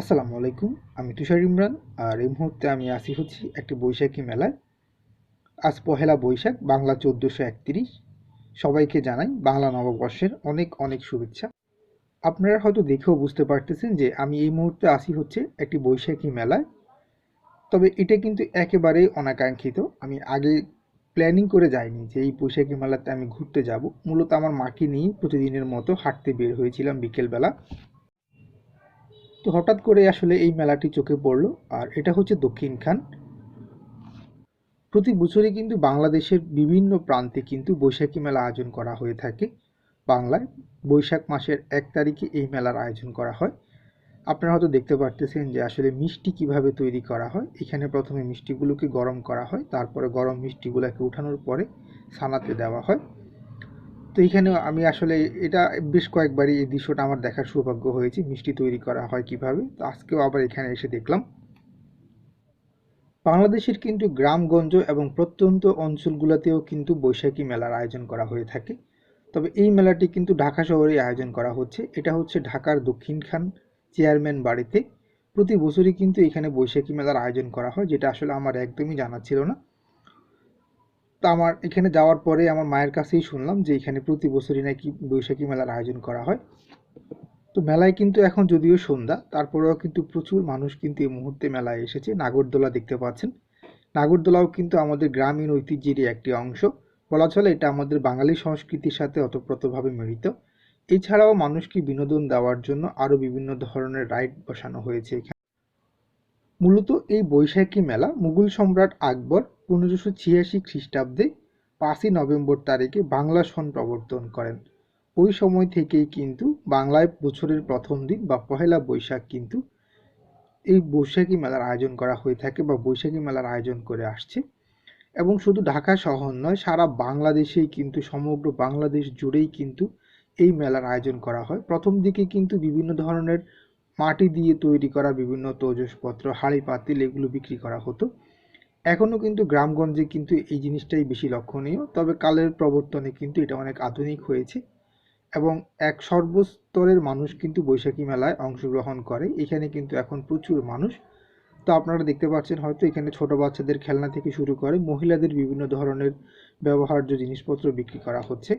আসসালামু আলাইকুম, আমি তুষার ইমরান আর এই মুহূর্তে আমি আসি হচ্ছি একটি বৈশাখী মেলায়। আজ পহেলা বৈশাখ, বাংলা চোদ্দোশো একত্রিশ। সবাইকে জানাই বাংলা নববর্ষের অনেক অনেক শুভেচ্ছা। আপনারা হয়তো দেখেও বুঝতে পারতেছেন যে আমি এই মুহূর্তে আসি হচ্ছে একটি বৈশাখী মেলায়। তবে এটা কিন্তু একেবারেই অনাকাঙ্ক্ষিত। আমি আগে প্ল্যানিং করে যাইনি যে এই বৈশাখী মেলাতে আমি ঘুরতে যাব। মূলত আমার মাকে নিয়ে প্রতিদিনের মতো হাঁটতে বের হয়েছিলাম বিকেলবেলা। তো হঠাৎ করে আসলে এই মেলাটি চোখে পড়ল, আর এটা হচ্ছে দক্ষিণ খান। প্রতি বছরই কিন্তু বাংলাদেশের বিভিন্ন প্রান্তে কিন্তু বৈশাখী মেলা আয়োজন করা হয়ে থাকে। বাংলায় বৈশাখ মাসের এক তারিখে এই মেলার আয়োজন করা হয়। আপনারা হয়তো দেখতে পারতেছেন যে আসলে মিষ্টি কীভাবে তৈরি করা হয়। এখানে প্রথমে মিষ্টিগুলোকে গরম করা হয়, তারপরে গরম মিষ্টিগুলোকে উঠানোর পরে ছানাতে দেওয়া হয়। তো এইখানে আমি আসলে এটা বেশ কয়েকবারই এই দৃশ্যটা আমার দেখার সৌভাগ্য হয়েছে। মিষ্টি তৈরি করা হয় কীভাবে? তো আজকেও আবার এখানে এসে দেখলাম। বাংলাদেশের কিন্তু গ্রামগঞ্জ এবং প্রত্যন্ত অঞ্চলগুলোতেও কিন্তু বৈশাখী মেলার আয়োজন করা হয়ে থাকে। তবে এই মেলাটি কিন্তু ঢাকা শহরে আয়োজন করা হচ্ছে। এটা হচ্ছে ঢাকার দক্ষিণখান চেয়ারম্যান বাড়িতে। প্রতি বছরই কিন্তু এখানে বৈশাখী মেলার আয়োজন করা হয়, যেটা আসলে আমার একদমই জানা ছিল না। তো আমার এখানে যাওয়ার পরে আমার মায়ের কাছেই শুনলাম যে এখানে প্রতি বছরই নাকি বৈশাখী মেলার আয়োজন করা হয়। তো মেলায় কিন্তু এখন যদিও সন্ধ্যা, তারপরেও কিন্তু প্রচুর মানুষ কিন্তু এই মুহূর্তে মেলায় এসেছে। নাগরদোলা দেখতে পাচ্ছেন। নাগরদোলাও কিন্তু আমাদের গ্রামীণ ঐতিহ্যেরই একটি অংশ। বলা চলে এটা আমাদের বাঙালি সংস্কৃতির সাথে ওতপ্রোতভাবে মিলিত। এছাড়াও মানুষকে বিনোদন দেওয়ার জন্য আরও বিভিন্ন ধরনের রাইড বসানো হয়েছে মূলত এই বৈশাখী মেলা মুঘল সম্রাট আকবর পনেরোশো ছিয়াশি খ্রিস্টাব্দে পাঁচই নভেম্বর তারিখে বাংলা সন প্রবর্তন করেন। ওই সময় থেকেই কিন্তু বাংলায় বছরের প্রথম দিন বা পহেলা বৈশাখ কিন্তু এই বৈশাখী মেলার আয়োজন করা হয়ে থাকে বা বৈশাখী মেলার আয়োজন করে আসছে। এবং শুধু ঢাকা শহর নয়, সারা বাংলাদেশেই কিন্তু, সমগ্র বাংলাদেশ জুড়েই কিন্তু এই মেলার আয়োজন করা হয়। প্রথম দিকে কিন্তু বিভিন্ন ধরনের মাটি দিয়ে তৈরি করা বিভিন্ন তৈজসপত্র, হাঁড়ি, পাতিল এগুলো বিক্রি করা হতো। এখনও কিন্তু গ্রামগঞ্জে কিন্তু এই জিনিসটাই বেশি লক্ষণীয়, তবে কালের প্রবর্তনে কিন্তু এটা অনেক আধুনিক হয়েছে এবং এক সর্বস্তরের মানুষ কিন্তু বৈশাখী মেলায় অংশগ্রহণ করে। এখানে কিন্তু এখন প্রচুর মানুষ। তো আপনারা দেখতে পাচ্ছেন হয়তো এখানে ছোট বাচ্চাদের খেলনা থেকে শুরু করে মহিলাদের বিভিন্ন ধরনের ব্যবহার্য জিনিসপত্র বিক্রি করা হচ্ছে।